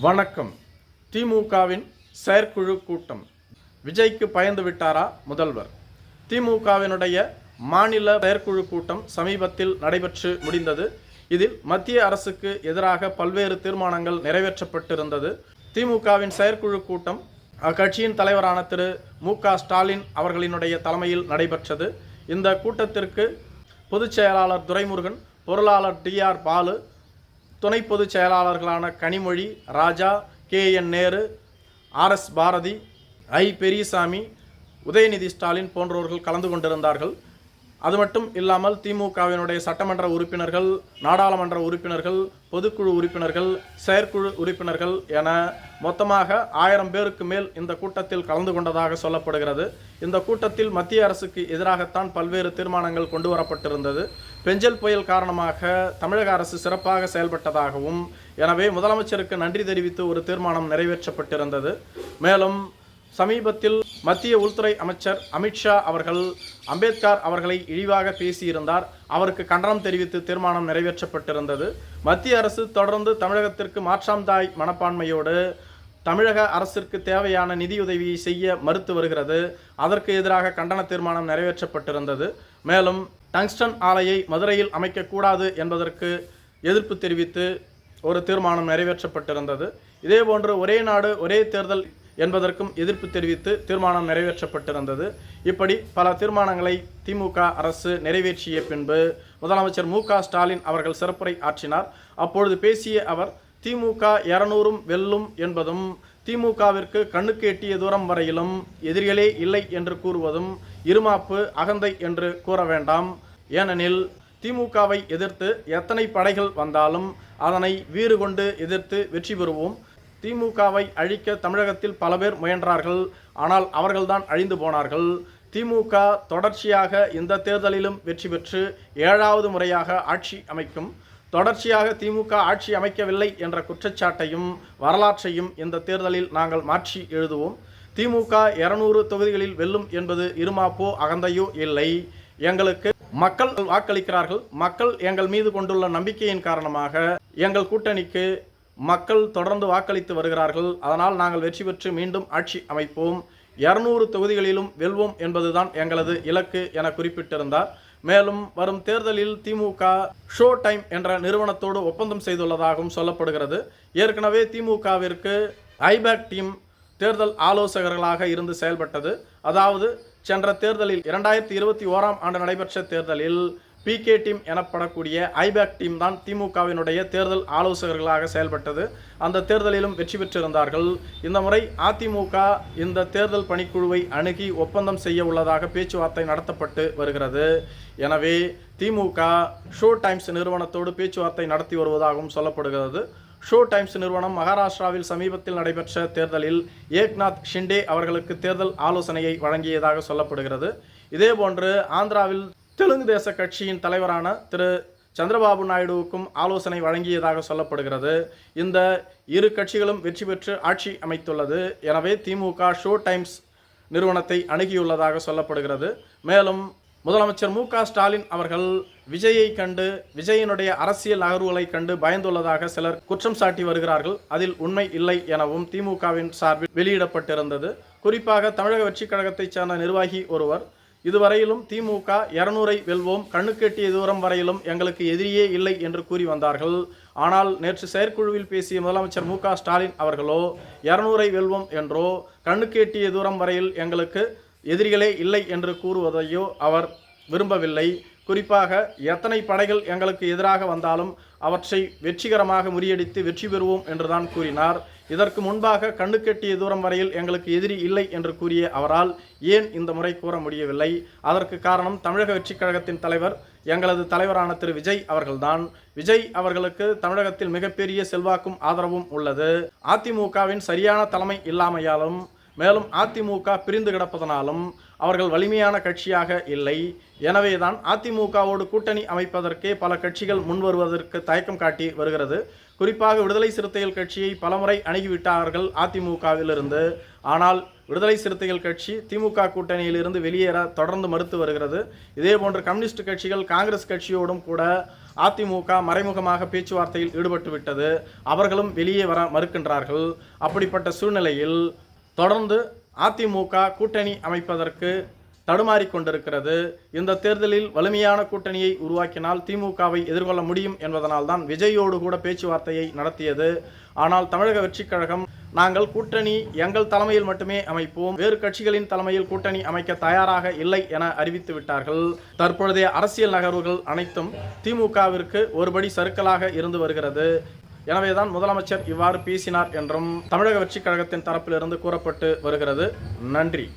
வணக்கம். திமுகவின் செயற்குழு கூட்டம். விஜய்க்கு பயந்து விட்டாரா முதல்வர்? திமுகவினுடைய மாநில செயற்குழு கூட்டம் சமீபத்தில் நடைபெற்று முடிந்தது. இதில் மத்திய அரசுக்கு எதிராக பல்வேறு தீர்மானங்கள் நிறைவேற்றப்பட்டிருந்தது. திமுகவின் செயற்குழு கூட்டம் அக்கட்சியின் தலைவரான திரு. மு. க. ஸ்டாலின் அவர்களினுடைய தலைமையில் நடைபெற்றது. இந்த கூட்டத்திற்கு பொதுச் செயலாளர் துரைமுருகன் பொருளாளர் டி. ஆர். பாலு துணை பொதுச் செயலாளர்களான Kanimozhi Raja K. N. Nehru R. S. Bharathi I. Periyasamy Udhayanidhi Stalin போன்றவர்கள் கலந்து கொண்டிருந்தார்கள். அது மட்டும் இல்லாமல் திமுகவினுடைய சட்டமன்ற உறுப்பினர்கள் நாடாளுமன்ற உறுப்பினர்கள் பொதுக்குழு உறுப்பினர்கள் செயற்குழு உறுப்பினர்கள் என மொத்தமாக ஆயிரம் பேருக்கு மேல் இந்த கூட்டத்தில் கலந்து கொண்டதாக சொல்லப்படுகிறது. இந்த கூட்டத்தில் மத்திய அரசுக்கு எதிராகத்தான் பல்வேறு தீர்மானங்கள் கொண்டு வரப்பட்டிருந்தது. பெஞ்சல் புயல் காரணமாக தமிழக அரசு சிறப்பாக செயல்பட்டதாகவும் எனவே முதலமைச்சருக்கு நன்றி தெரிவித்து ஒரு தீர்மானம் நிறைவேற்றப்பட்டிருந்தது. மேலும் சமீபத்தில் மத்திய உள்துறை அமைச்சர் அமித்ஷா அவர்கள் அம்பேத்கர் அவர்களை இழிவாக பேசியிருந்தார். அவருக்கு கண்டனம் தெரிவித்து தீர்மானம் நிறைவேற்றப்பட்டிருந்தது. மத்திய அரசு தொடர்ந்து தமிழகத்திற்கு மாற்றாம் தாய் மனப்பான்மையோடு தமிழக அரசிற்கு தேவையான நிதியுதவியை செய்ய மறுத்து வருகிறது. அதற்கு எதிராக கண்டன தீர்மானம் நிறைவேற்றப்பட்டிருந்தது. மேலும் டங்ஸ்டன் ஆலையை மதுரையில் அமைக்கக்கூடாது என்பதற்கு எதிர்ப்பு தெரிவித்து ஒரு தீர்மானம் நிறைவேற்றப்பட்டிருந்தது. இதேபோன்று ஒரே நாடு ஒரே தேர்தல் என்பதற்கும் எதிர்ப்பு தெரிவித்து தீர்மானம் நிறைவேற்றப்பட்டிருந்தது. இப்படி பல தீர்மானங்களை திமுக அரசு நிறைவேற்றிய பின்பு முதலமைச்சர் மு ஸ்டாலின் அவர்கள் சிறப்புரை ஆற்றினார். அப்பொழுது பேசிய அவர் திமுக இருநூறும் வெல்லும் என்பதும் திமுகவிற்கு கண்ணுக்கு எட்டிய தூரம் வரையிலும் எதிரிகளே இல்லை என்று கூறுவதும் இருமாப்பு அகந்தை என்று கூற வேண்டாம். ஏனெனில் திமுகவை எதிர்த்து எத்தனை படைகள் வந்தாலும் அதனை வீறு கொண்டு எதிர்த்து வெற்றி பெறுவோம். திமுகவை அழிக்க தமிழகத்தில் பல பேர் முயன்றார்கள். ஆனால் அவர்கள்தான் அழிந்து போனார்கள். திமுக தொடர்ச்சியாக இந்த தேர்தலிலும் வெற்றி பெற்று ஏழாவது முறையாக ஆட்சி அமைக்கும். தொடர்ச்சியாக திமுக ஆட்சி அமைக்கவில்லை என்ற குற்றச்சாட்டையும் வரலாற்றையும் இந்த தேர்தலில் நாங்கள் மாற்றி எழுதுவோம். திமுக இருநூறு தொகுதிகளில் வெல்லும் என்பது இருமாப்போ அகந்தையோ இல்லை. எங்களுக்கு மக்கள் வாக்களிக்கிறார்கள். மக்கள் எங்கள் மீது கொண்டுள்ள நம்பிக்கையின் காரணமாக எங்கள் கூட்டணிக்கு மக்கள் தொடர்ந்து வாக்களித்து வருகிறார்கள். அதனால் நாங்கள் வெற்றி பெற்று மீண்டும் ஆட்சி அமைப்போம். இரநூறு தொகுதிகளிலும் வெல்வோம் என்பதுதான் எங்களது இலக்கு என குறிப்பிட்டிருந்தார். மேலும் வரும் தேர்தலில் திமுக ஷோ டைம் என்ற நிறுவனத்தோடு ஒப்பந்தம் செய்துள்ளதாகவும் சொல்லப்படுகிறது. ஏற்கனவே திமுகவிற்கு ஐபேக் டீம் தேர்தல் ஆலோசகர்களாக இருந்து செயல்பட்டது. அதாவது சென்ற தேர்தலில் இரண்டாயிரத்தி இருபத்தி ஓராம் ஆண்டு நடைபெற்ற தேர்தலில் பிகே டீம் எனப்படக்கூடிய ஐபேக் டீம் தான் திமுகவினுடைய தேர்தல் ஆலோசகர்களாக செயல்பட்டது. அந்த தேர்தலிலும் வெற்றி பெற்றிருந்தார்கள். இந்த முறை அதிமுக இந்த தேர்தல் பணிக்குழுவை அணுகி ஒப்பந்தம் செய்ய உள்ளதாக பேச்சுவார்த்தை நடத்தப்பட்டு வருகிறது. எனவே திமுக ஷோ டைம்ஸ் நிறுவனத்தோடு பேச்சுவார்த்தை நடத்தி வருவதாகவும் சொல்லப்படுகிறது. ஷோ டைம்ஸ் நிறுவனம் மகாராஷ்டிராவில் சமீபத்தில் நடைபெற்ற தேர்தலில் ஏக்நாத் ஷிண்டே அவர்களுக்கு தேர்தல் ஆலோசனையை வழங்கியதாக சொல்லப்படுகிறது. இதேபோன்று ஆந்திராவில் தெலுங்கு தேச கட்சியின் தலைவரான திரு. சந்திரபாபு நாயுடுவுக்கும் ஆலோசனை வழங்கியதாக சொல்லப்படுகிறது. இந்த இரு கட்சிகளும் வெற்றி பெற்று ஆட்சி அமைத்துள்ளது. எனவே திமுக ஷோ டைம்ஸ் நிறுவனத்தை அணுகியுள்ளதாக சொல்லப்படுகிறது. மேலும் முதலமைச்சர் மு. க. ஸ்டாலின் அவர்கள் விஜயை கண்டு விஜயனுடைய அரசியல் நகர்வுகளை கண்டு பயந்துள்ளதாக சிலர் குற்றம் சாட்டி வருகிறார்கள். அதில் உண்மை இல்லை எனவும் திமுகவின் சார்பில் வெளியிடப்பட்டிருந்தது. குறிப்பாக தமிழக வெற்றிக் கழகத்தைச் சேர்ந்த நிர்வாகி ஒருவர் இதுவரையிலும் திமுக இருநூறை வெல்வோம். கண்ணுக்கெட்டிய தூரம் வரையிலும் எங்களுக்கு எதிரியே இல்லை என்று கூறி வந்தார்கள். ஆனால் நேற்று செயற்குழுவில் பேசிய முதலமைச்சர் மு ஸ்டாலின் அவர்களோ இருநூறை வெல்வோம் என்றோ கண்ணுக்கெட்டிய தூரம் வரையில் எங்களுக்கு எதிரிகளே இல்லை என்று கூறுவதையோ அவர் விரும்பவில்லை. குறிப்பாக எத்தனை படைகள் எங்களுக்கு எதிராக வந்தாலும் அவற்றை வெற்றிகரமாக முறியடித்து வெற்றி பெறுவோம் என்றுதான் கூறினார். இதற்கு முன்பாக கண்ணுக்கெட்டிய தூரம் வரையில் எங்களுக்கு எதிரி இல்லை என்று கூறிய அவரால் ஏன் இந்த முறை கூற முடியவில்லை? அதற்கு காரணம் தமிழக வெற்றிக் கழகத்தின் தலைவர் எங்களது தலைவரான திரு. விஜய் அவர்கள்தான். விஜய் அவர்களுக்கு தமிழகத்தில் மிகப்பெரிய செல்வாக்கும் ஆதரவும் உள்ளது. அதிமுகவின் சரியான தலைமை இல்லாமையாலும் மேலும் அதிமுக பிரிந்து கிடப்பதனாலும் அவர்கள் வலிமையான கட்சியாக இல்லை. எனவேதான் அதிமுகவோடு கூட்டணி அமைப்பதற்கே பல கட்சிகள் முன்வருவதற்கு தயக்கம் காட்டி வருகிறது. குறிப்பாக விடுதலை சிறுத்தைகள் கட்சியை பலமுறை அணுகிவிட்டார்கள் அதிமுகவிலிருந்து. ஆனால் விடுதலை சிறுத்தைகள் கட்சி திமுக கூட்டணியில் இருந்து வெளியேற தொடர்ந்து மறுத்து வருகிறது. இதேபோன்று கம்யூனிஸ்ட் கட்சிகள் காங்கிரஸ் கட்சியோடும் கூட அதிமுக மறைமுகமாக பேச்சுவார்த்தையில் ஈடுபட்டு விட்டது அவர்களும் வெளியே வர மறுக்கின்றார்கள். அப்படிப்பட்ட சூழ்நிலையில் தொடர்ந்து அதிமுக கூட்டணி அமைப்பதற்கு தடுமாறி கொண்டிருக்கிறது. இந்த தேர்தலில் வலிமையான கூட்டணியை உருவாக்கினால் திமுகவை எதிர்கொள்ள முடியும் என்பதனால்தான் விஜயோடு கூட பேச்சுவார்த்தையை நடத்தியது. ஆனால் தமிழக வெற்றிக் கழகம் நாங்கள் கூட்டணி எங்கள் தலைமையில் மட்டுமே அமைப்போம். வேறு கட்சிகளின் தலைமையில் கூட்டணி அமைக்க தயாராக இல்லை என அறிவித்து விட்டார்கள். தற்பொழுதைய அரசியல் நகர்வுகள் அனைத்தும் திமுகவிற்கு ஒருபடி சறுக்கலாக இருந்து வருகிறது. எனவேதான் முதலமைச்சர் இவ்வாறு பேசினார் என்றும் தமிழக வெற்றிக் கழகத்தின் தரப்பிலிருந்து கூறப்பட்டு வருகிறது. நன்றி.